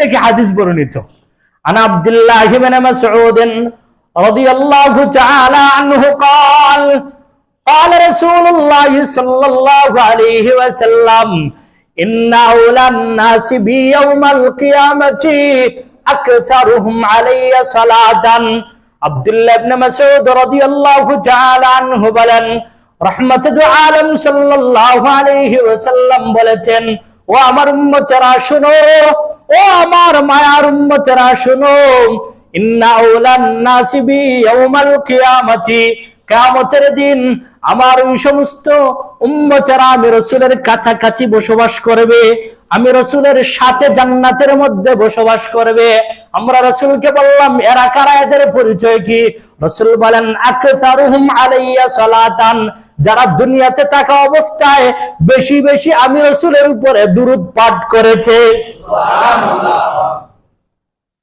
থেকে হাদিস বর্ণিত عن عبد الله بن مسعود رضي الله تعالى عنه قال قال رسول الله صلى الله عليه وسلم إن أولى الناس بي يوم القيامة أكثرهم علي صلاة عبد الله بن مسعود رضي الله تعالى عنه বলেন রহমত আলম সাল্লাল্লাহু আলাইহি ওয়াসাল্লাম বলেছেন ও আমার উম্মতেরা শুনো ও আমার মায়ার উম্মতেরা, শুনো। কিয়ামতের দিন আমার ওই সমস্ত উম্মতেরা আমি রসুলের কাছাকাছি বসবাস করবে। আমি রসুলের সাথে জান্নাতের মধ্যে বসবাস করবে। আমরা রসুলকে বললাম, এরা কারা? এদের পরিচয় কি? রসুল বলেন আলাইয়া সালাতান। যারা দুনিয়াতে থাকা অবস্থায় বেশি বেশি আমি রসুলের উপরে দুরুদ পাঠ করেছে।